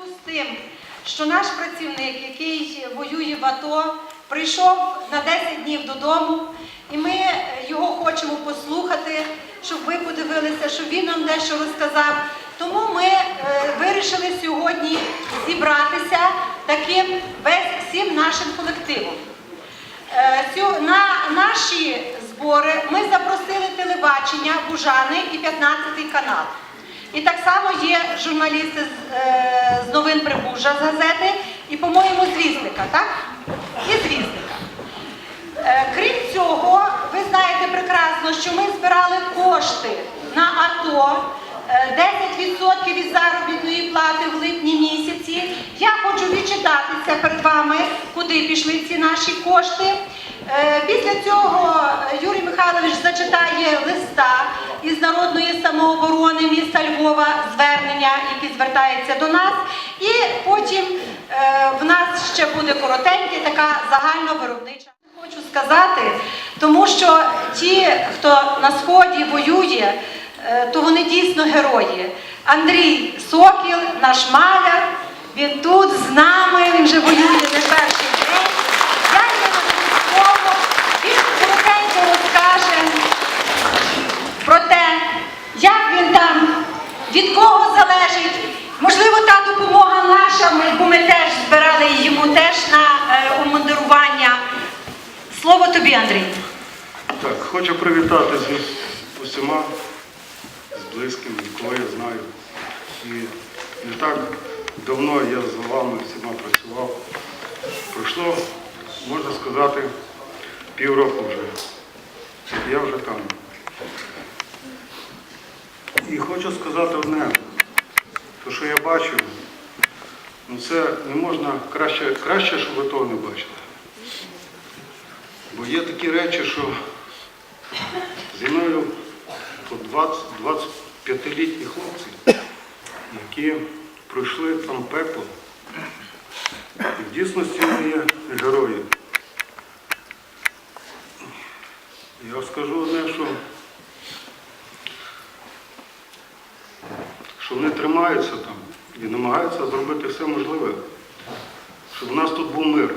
зв'язку з тим, що наш працівник, який воює в АТО, прийшов на 10 днів додому, і ми е, його хочемо послухати, щоб ви подивилися, щоб він нам дещо розказав. Тому ми е, вирішили сьогодні зібратися таким весь всім нашим колективом. Е, На наші збори ми запросили телебачення Бужани і 15 канал. І так само є журналісти з, е, новин Прибужа з газети і, по-моєму, з так? І з вісника. Е, Крім цього, ви знаєте прекрасно, що ми збирали кошти на АТО. е, 10% від заробітної плати в липні місяці. Я хочу відчитатися перед вами, куди пішли ці наші кошти. Е, Після цього Юрій Михайлович зачитає листа із народної самооборони міста Львова, звернення, які звертаються до нас. І потім е, в нас ще буде коротенька така загальновиробнича. Хочу сказати, тому що ті, хто на сході воює, е, то вони дійсно герої. Андрій Сокіл, наш маляр, він тут з нами, він вже воює не перший день. Я йому слово, він коротенько розкаже про те, як він там, від кого залежить. Можливо, та допомога наша, бо ми теж збирали йому теж на е, умундирування. Слово тобі, Андрій. Так, хочу привітати з усіма, з близькими, кого я знаю. І не так давно я з вами всіма працював. Пройшло, можна сказати, півроку вже. Я вже там. І хочу сказати одне, то що я бачу, ну це не можна краще, краще, щоб ви того не бачили. Бо є такі речі, що зі мною 25-літні хлопці, які пройшли там пекло. І в дійсності вони є герої. Я скажу одне, що, що вони тримаються там і намагаються зробити все можливе, щоб у нас тут був мир.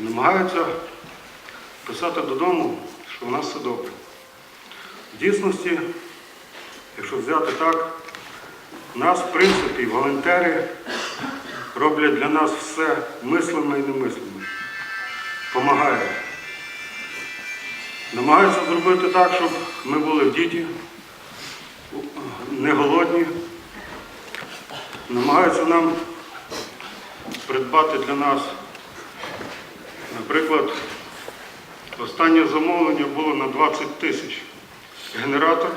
І намагаються писати додому, що у нас все добре. В дійсності, якщо взяти так, нас, в принципі, волонтери роблять для нас все мислиме і немислиме. Помагають. Намагаються зробити так, щоб ми були в діті, не голодні. Намагаються нам придбати для нас Наприклад, останнє замовлення було на 20 тисяч. Генератор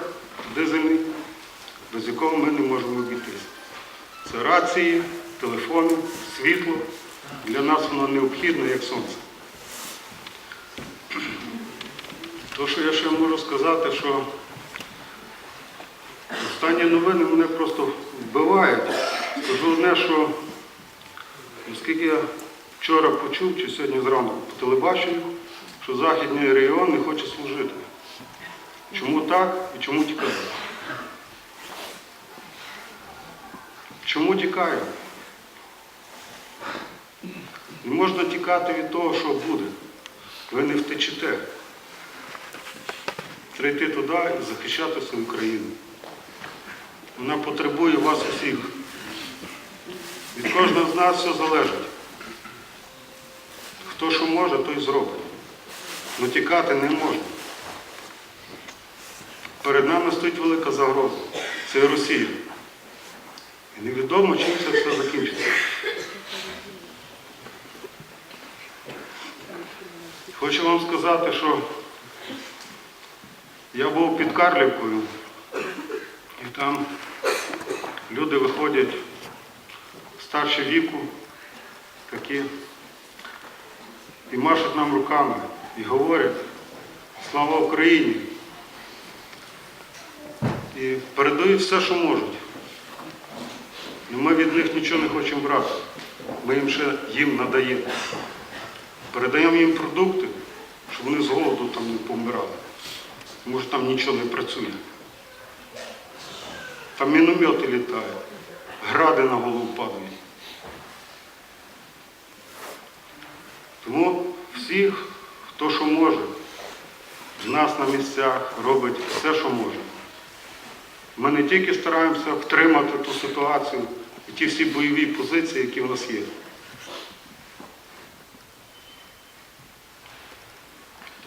дизельний, без якого ми не можемо обійтися. Це рації, телефони, світло. Для нас воно необхідне, як сонце. То, що я ще можу сказати, що останні новини мене просто вбивають. Скажу одне, що Оскільки я вчора почув, чи сьогодні зранку по телебаченню, що Західний регіон не хоче служити. Чому так і чому тікає? Чому тікає? Не можна тікати від того, що буде. Ви не втечете. Треба йти туди і захищати свою країну. Вона потребує вас усіх. Від кожного з нас все залежить. Хто що може, той зробить. Ну тікати не можна. Перед нами стоїть велика загроза. Це Росія. І невідомо, чим це все закінчиться. Хочу вам сказати, що я був під Карлівкою, і там люди виходять старші віку, такі, і машуть нам руками, і говорять слава Україні. І передають все, що можуть. І ми від них нічого не хочемо брати. Ми їм ще їм надаємо. Передаємо їм продукти, щоб вони з голоду там не помирали. Що там нічого не працює. Там міномети літають, гради на голову падають. Тому всі, хто що може, з нас на місцях робить все, що може. Ми не тільки стараємося втримати ту ситуацію і ті всі бойові позиції, які в нас є.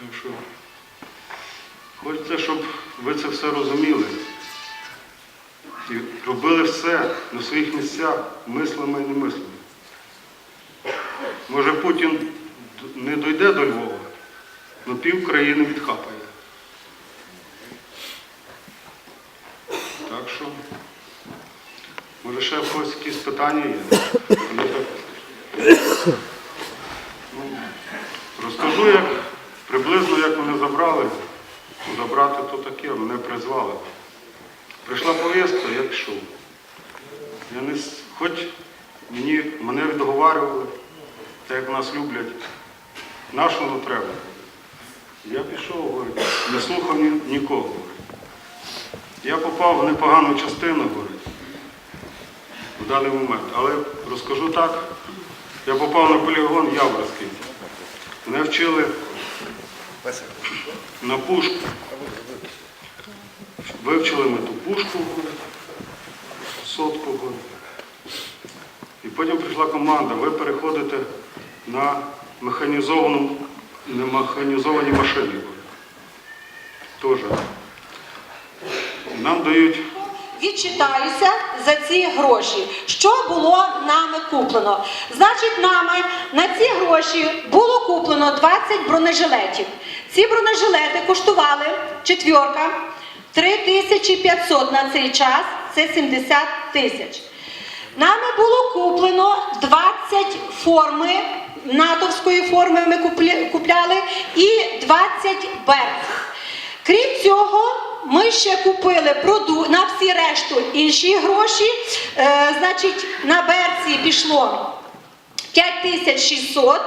Так що хочеться, щоб ви це все розуміли. І робили все на своїх місцях, мислимо і не. Може Путін не дойде до Львова, але пів країни відхапає. Так що, може ще когось якісь питання є? Ну, Розкажу, як приблизно як мене забрали. Забрати то таке, мене призвали. Прийшла повістка, я пішов. Я не, хоч мені, мене відговорювали, так як нас люблять, нашого треба. Я пішов, говорить, не слухав ні, нікого. Говорить. Я попав в непогану частину, говорить, в даний момент. Але розкажу так, я попав на полігон Яворський. Мене вчили на пушку. Вивчили ми ту пушку, сотку. І потім прийшла команда, ви переходите на механізовану, на механізовані машини. Теж. Нам дають Відчитаюся за ці гроші. Що було нами куплено? Значить, нами на ці гроші було куплено 20 бронежилетів. Ці бронежилети коштували четвірка 3500 на цей час, це 70 тисяч. Нами було куплено 20 форми, натовської форми ми купляли, і 20 берців. Крім цього, ми ще купили проду... на всі решту інші гроші. Е, значить, на берці пішло 5600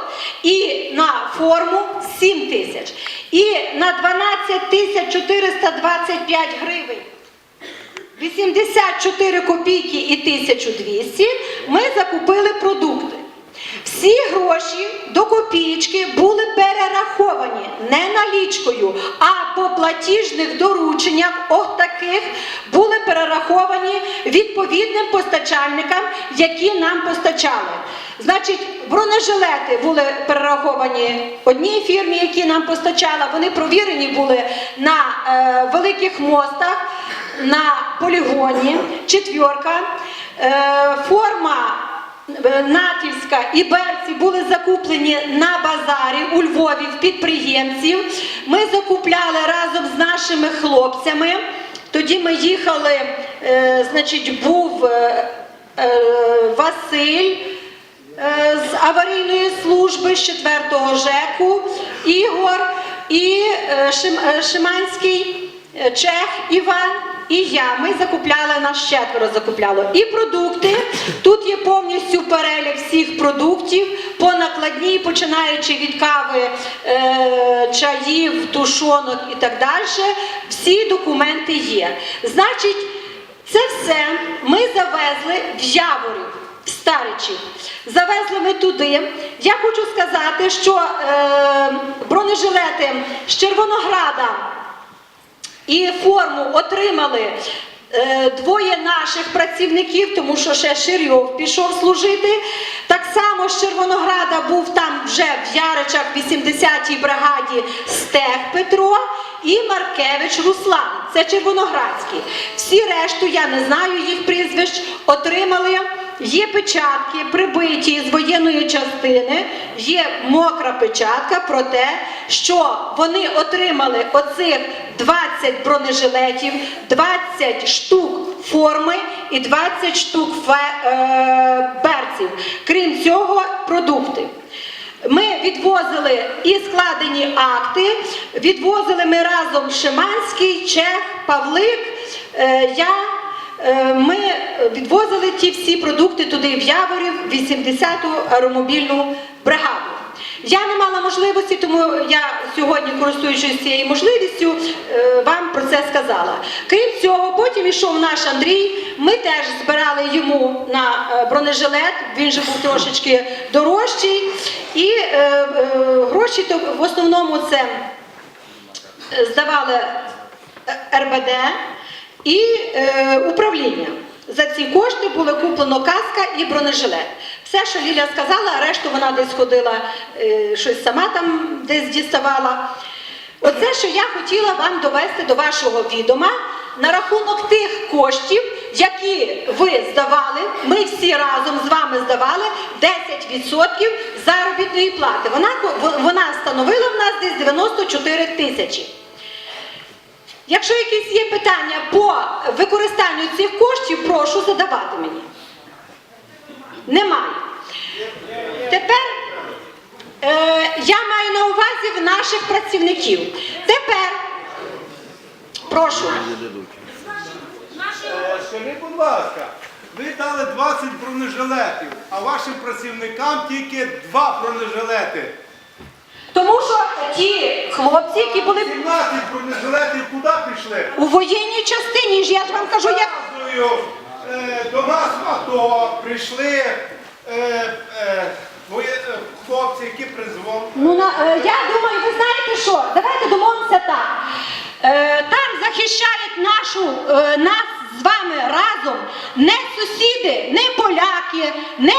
і на форму 7 тисяч. І на 12 тисяч 425 гривень 84 копійки і 1200 ми закупили продукти. Всі гроші до копієчки були перераховані не налічкою, а по платіжних дорученнях отаких були перераховані відповідним постачальникам, які нам постачали. Значить, бронежилети були перераховані одній фірмі, які нам постачала. Вони провірені були на е, великих мостах, на полігоні. Четвірка. Е, форма Натівська і берці були закуплені на базарі у Львові в підприємців. Ми закупляли разом з нашими хлопцями. Тоді ми їхали, е, значить, був е, е, Василь е, з аварійної служби з 4-го ЖЕКу, Ігор і е, Шим, е, Шиманський е, Чех Іван. І я, ми закупляли, нас четверо закупляло. І продукти. Тут є повністю перелік всіх продуктів по накладній, починаючи від кави, е, чаїв, тушонок і так далі. Всі документи є. Значить, це все ми завезли в Яворів, Старичі. Завезли ми туди. Я хочу сказати, що е, бронежилети з Червонограда і форму отримали е, двоє наших працівників, тому що ще Ширйов пішов служити. Так само з Червонограда був там вже в Яричах, в 80-й бригаді Стех Петро і Маркевич Руслан. Це Червоноградські. Всі решту, я не знаю їх прізвищ, отримали. Є печатки, прибиті з воєнної частини, є мокра печатка про те, що вони отримали оцих 20 бронежилетів, 20 штук форми і 20 штук е, берців. Крім цього, продукти. Ми відвозили і складені акти, відвозили ми разом Шиманський, Чех, Павлик, е, я. Е, Ми відвозили ті всі продукти туди в Яворів, 80-ту аеромобільну бригаду. Я не мала можливості, тому я сьогодні, користуючись цією можливістю, е, вам про це сказала. Крім цього, потім ішов наш Андрій. Ми теж збирали йому на е, бронежилет, він же був трошечки дорожчий. І е, е, гроші то в основному це здавали РБД і е, управління. За ці кошти було куплено каска і бронежилет. Все, що Ліля сказала, а решту вона десь ходила, е, щось сама там десь діставала. Оце, що я хотіла вам довести до вашого відома на рахунок тих коштів, які ви здавали, ми всі разом з вами здавали 10% заробітної плати. Вона, вона становила в нас десь 94 тисячі. Якщо якісь є питання по використанню цих коштів, прошу задавати мені. Немає. Тепер е, я маю на увазі в наших працівників. Тепер прошу. Скажіть, будь ласка, ви дали 20 бронежилетів, а вашим працівникам тільки два бронежилети. Тому що ті хлопці, які були 17 бронежилетів куди пішли? у воєнній частині, ж я ж вам кажу, як. Показую, е, до нас в АТО прийшли е, е, воє- е, хлопці, які призвом. Ну, на, е, я думаю, ви знаєте що? Давайте домовимося так. Е, там захищають нашу, е, нас з вами разом не сусіди, не поляки, не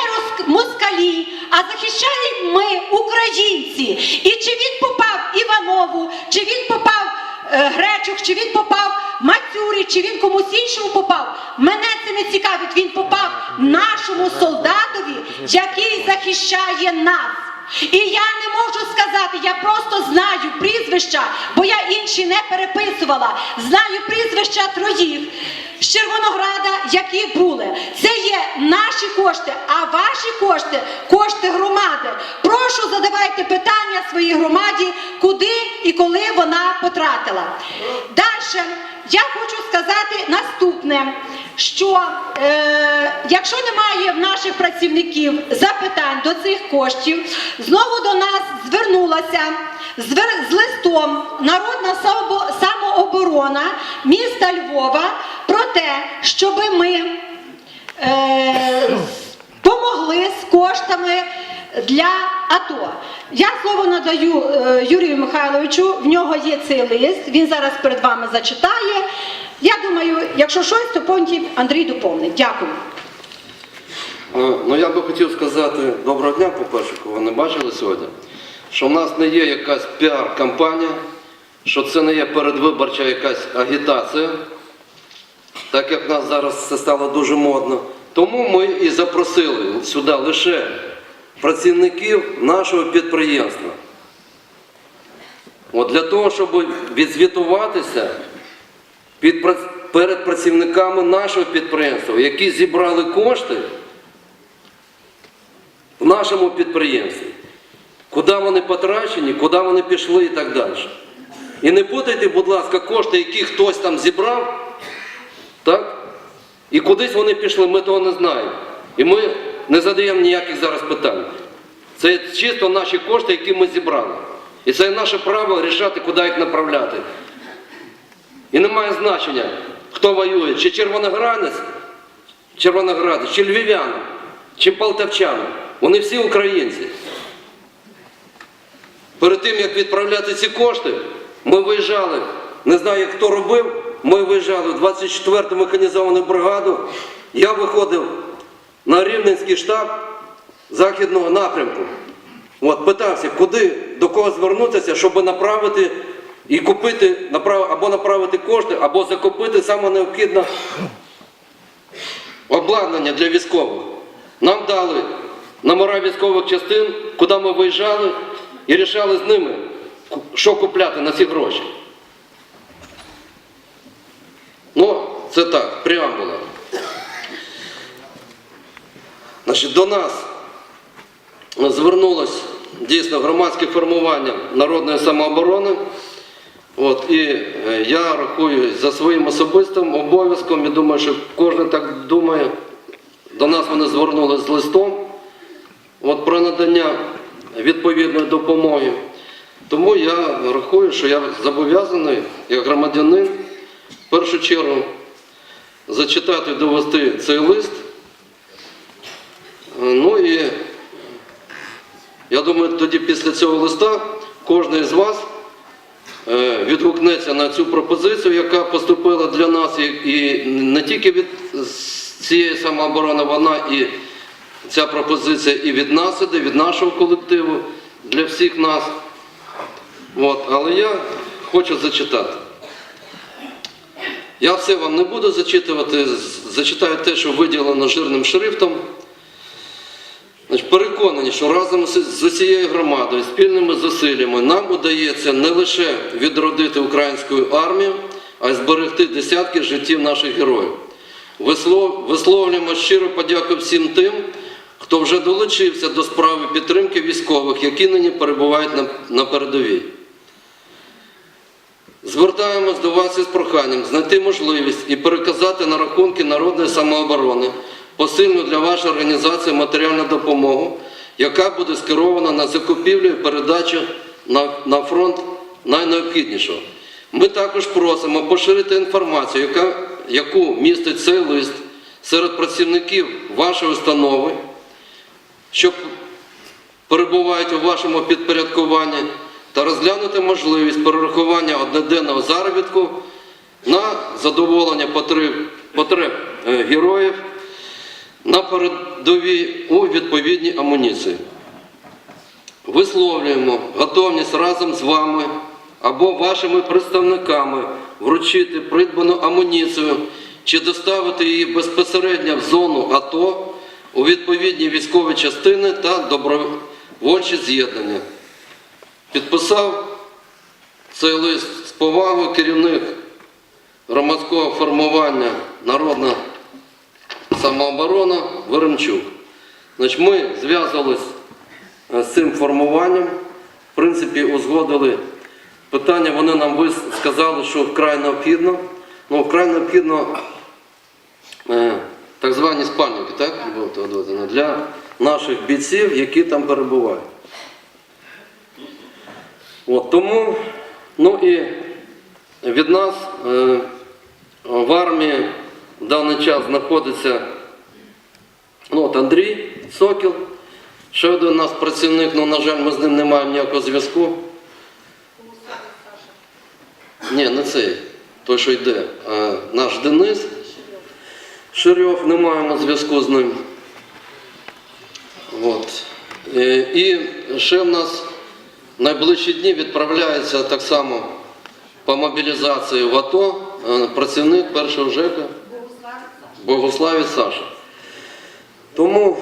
москалі, а захищаємо ми, українці. І чи він попав Іванову, чи він попав е, Гречук, чи він попав Мацюрі, чи він комусь іншому попав. Мене це не цікавить. Він попав нашому солдатові, який захищає нас. І я не можу сказати, я просто знаю прізвища, бо я інші не переписувала. Знаю прізвища троїх з Червонограда, які були. Це є наші кошти, а ваші кошти кошти громади. Прошу задавайте питання своїй громаді, куди і коли вона потратила. Далі я хочу сказати наступне, що е, якщо немає в наших працівників запитань до цих коштів, знову до нас звернулася звер- з листом Народна самобо- самооборона міста Львова про те, щоб ми е, помогли з коштами для АТО. Я слово надаю е, Юрію Михайловичу, в нього є цей лист, він зараз перед вами зачитає. Я думаю, якщо щось, то потім Андрій доповнить. Дякую. Е, Ну, я би хотів сказати доброго дня, по-перше, кого не бачили сьогодні, що в нас не є якась піар-кампанія, що це не є передвиборча якась агітація, так як в нас зараз це стало дуже модно. Тому ми і запросили сюди лише працівників нашого підприємства. От для того, щоб відзвітуватися під, перед працівниками нашого підприємства, які зібрали кошти в нашому підприємстві. Куди вони потрачені, куди вони пішли і так далі. І не путайте, будь ласка, кошти, які хтось там зібрав, так? І кудись вони пішли, ми того не знаємо. І ми не задаємо ніяких зараз питань. Це чисто наші кошти, які ми зібрали. І це наше право рішати, куди їх направляти. І немає значення, хто воює, чи червоноградець, червоноградець, чи львів'яни, чи полтавчани. Вони всі українці. Перед тим, як відправляти ці кошти, ми виїжджали, не знаю, хто робив, ми виїжджали в 24-ту механізовану бригаду. Я виходив на Рівненський штаб західного напрямку. От, питався, куди, до кого звернутися, щоб направити і купити, або направити кошти, або закупити саме необхідне обладнання для військових. Нам дали номера військових частин, куди ми виїжджали і рішали з ними, що купляти на ці гроші. Ну, це так, преамбула. Значить, до нас звернулось дійсно громадське формування народної самооборони. От, і е, я рахую за своїм особистим обов'язком, і думаю, що кожен так думає, до нас вони звернулися з листом от, про надання відповідної допомоги. Тому я рахую, що я зобов'язаний, як громадянин, в першу чергу зачитати, довести цей лист. Е, Ну і я думаю, тоді після цього листа кожен з вас е, відгукнеться на цю пропозицію, яка поступила для нас, і, і не тільки від цієї самооборони, вона і ця пропозиція і від нас іде, від нашого колективу, для всіх нас. От, але я хочу зачитати. Я все вам не буду зачитувати, зачитаю те, що виділено жирним шрифтом. Переконані, що разом з усією громадою, спільними зусиллями нам удається не лише відродити українську армію, а й зберегти десятки життів наших героїв. Висловлюємо щиро подяку всім тим, хто вже долучився до справи підтримки військових, які нині перебувають на передовій. Звертаємось до вас із проханням знайти можливість і переказати на рахунки народної самооборони посильну для вашої організації матеріальну допомогу, яка буде скерована на закупівлю і передачу на, на фронт найнеобхіднішого. Ми також просимо поширити інформацію, яка, яку містить цей лист серед працівників вашої установи, що перебувають у вашому підпорядкуванні, та розглянути можливість перерахування одноденного заробітку на задоволення потреб, потреб е, героїв на передовій у відповідній амуніції. Висловлюємо готовність разом з вами або вашими представниками вручити придбану амуніцію чи доставити її безпосередньо в зону АТО у відповідні військові частини та добровольчі з'єднання. Підписав цей лист з повагою керівник громадського формування Народна самооборона Веремчук. Значить, ми зв'язались е, з цим формуванням, в принципі, узгодили питання, вони нам сказали, що вкрай необхідно. Ну, вкрай необхідно е, так звані спальники, так? Для наших бійців, які там перебувають. От, тому, ну і від нас е, в армії в даний час знаходиться ну, от Андрій Сокіл, ще один у нас працівник, ну, на жаль, ми з ним не маємо ніякого зв'язку. Ні, не цей, той, що йде, а наш Денис Ширьов, не маємо зв'язку з ним. От. Е, І ще в нас найближчі дні відправляється так само по мобілізації в АТО е, працівник першого ЖЕКа Богославець Саша. Тому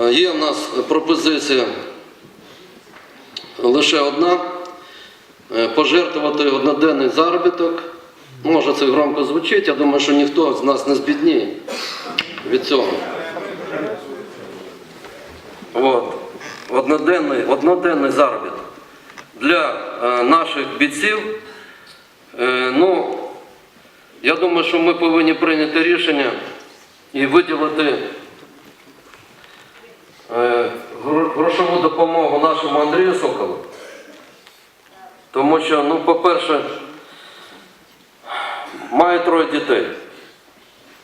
е, є в нас пропозиція лише одна е, пожертвувати одноденний заробіток. Може це громко звучить, я думаю, що ніхто з нас не збідніє від цього. От. Одноденний, одноденний заробіток для е, наших бійців. Е, ну, я думаю, що ми повинні прийняти рішення і виділити е, грошову допомогу нашому Андрію Соколу. Тому що, ну, по-перше, має троє дітей.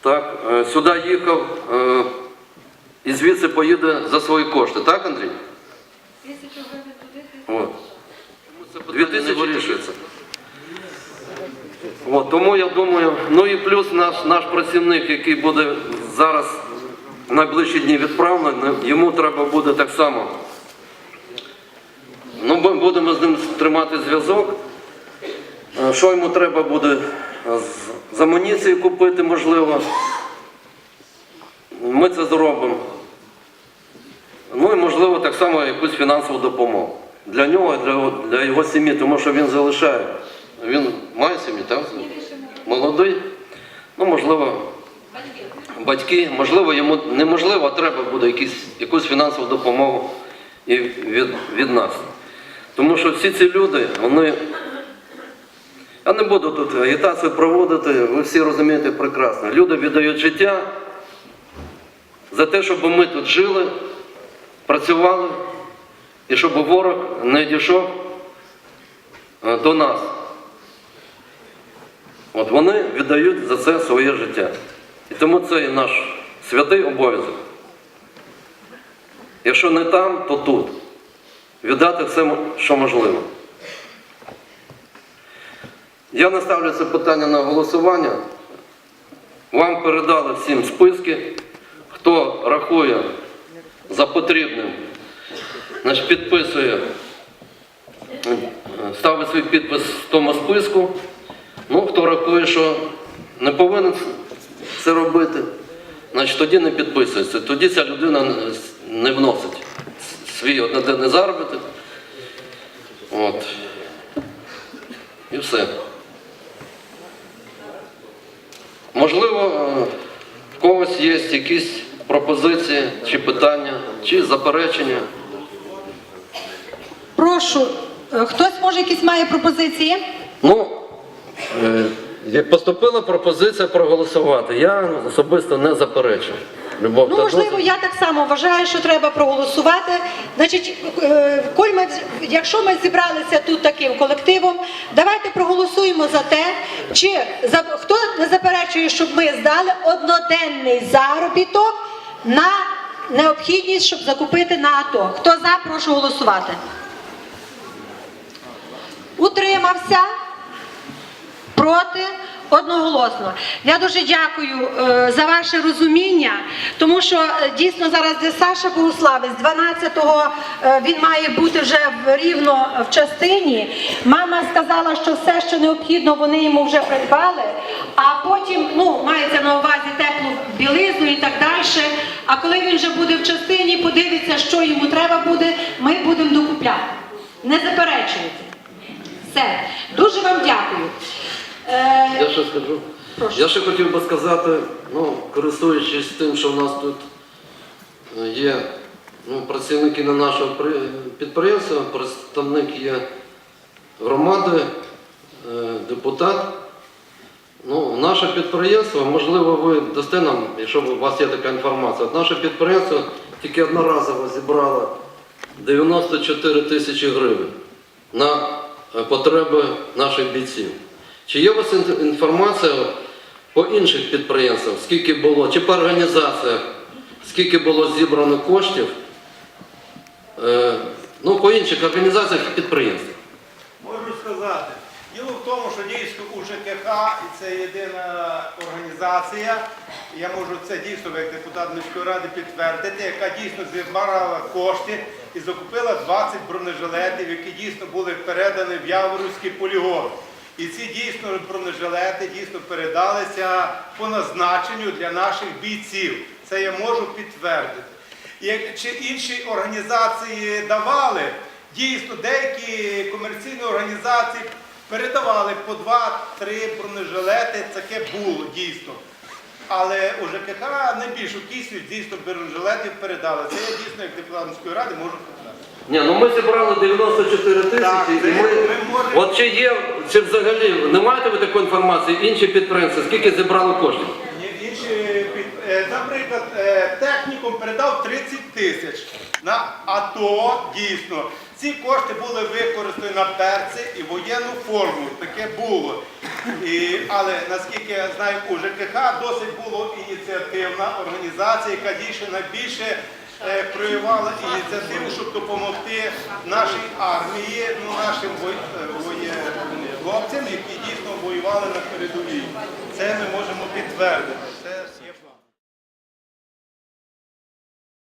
Так, сюди їхав і звідси поїде за свої кошти, так, Андрій? От. Дві тисячі вирішується. От, тому я думаю, ну і плюс наш, наш працівник, який буде зараз в найближчі дні відправлений, йому треба буде так само. Ну, ми будемо з ним тримати зв'язок. Е, Що йому треба буде е, з- з амуніції купити, можливо. Ми це зробимо. Ну і можливо так само якусь фінансову допомогу. Для нього, для, для його сім'ї, тому що він залишає. Він має сім'ю, так? Молодий. Ну, можливо, батьки, можливо, йому неможливо, а треба буде якісь, якусь фінансову допомогу і від, від нас. Тому що всі ці люди, вони. Я не буду тут агітацію проводити, ви всі розумієте прекрасно. Люди віддають життя за те, щоб ми тут жили, працювали і щоб ворог не дійшов е, до нас. От вони віддають за це своє життя. І тому це і наш святий обов'язок. Якщо не там, то тут. Віддати все, що можливо. Я не ставлю це питання на голосування. Вам передали всім списки. Хто рахує за потрібним, значить підписує, е, ставить свій підпис в тому списку. Ну, хто рахує, що не повинен це робити, значить тоді не підписується. Тоді ця людина не вносить свій одноденний заробіток. От. І все. Можливо, е, в когось є якісь пропозиції чи питання, чи заперечення. Прошу, е, хтось може якісь має пропозиції? Ну, е, поступила пропозиція проголосувати. Я особисто не заперечую. Любов Ну, можливо, я так само вважаю, що треба проголосувати. Значить, е, коль ми, якщо ми зібралися тут таким колективом, давайте проголосуємо за те, чи за, хто не заперечує, щоб ми здали одноденний заробіток на необхідність, щоб закупити на АТО. Хто за, прошу голосувати. Утримався? Проти? Одноголосно. Я дуже дякую е, за ваше розуміння, тому що е, дійсно зараз де Саша Богуславець, 12-го е, він має бути вже рівно в частині. Мама сказала, що все, що необхідно, вони йому вже придбали, а потім ну, мається на увазі теплу білизну і так далі. А коли він вже буде в частині, подивиться, що йому треба буде, ми будемо докупляти. Не заперечуйте. Все. Дуже вам дякую. Е, Я ще скажу. Прошу. Я ще хотів би сказати, ну, користуючись тим, що в нас тут е, є ну, працівники на нашого підприємства, представник є громади, е, депутат. Ну, наше підприємство, можливо, ви дасте нам, якщо у вас є така інформація, наше підприємство тільки одноразово зібрало 94 тисячі гривень на потреби наших бійців. Чи є у вас інформація по інших підприємствах, скільки було, чи по організаціях, скільки було зібрано коштів, е, ну, по інших організаціях і підприємствах? Можу сказати. Діло в тому, що дійсно УЖКХ і це єдина організація. Я можу це дійсно як депутат міської ради підтвердити, яка дійсно зібрала кошти і закупила 20 бронежилетів, які дійсно були передані в Яворівський полігон. І ці дійсно бронежилети дійсно передалися по назначенню для наших бійців. Це я можу підтвердити. Як- Чи інші організації давали, дійсно деякі комерційні організації передавали по 2-3 бронежилети, таке було дійсно. Але у ЖКХ найбільшу кількість дійсно бронежилетів передали. Це я дійсно як депутат міської ради можу підтвердити. Ні, ну ми зібрали 94 Так, тисячі, і ми, ми можемо- от чи є, чи взагалі, не маєте ви такої інформації, інші підприємства, скільки зібрали коштів? Ні- Інші, під- е, наприклад, е, технікум передав 30 тисяч на АТО, дійсно. Ці кошти були використані на перці і воєнну форму. Таке було. І, але наскільки я знаю, у ЖКХ досить була ініціативна організація, яка дійсно найбільше е, проявила ініціативу, щоб допомогти нашій армії, ну, нашим е, воє- хлопцям, які дійсно воювали на передовій. Це ми можемо підтвердити.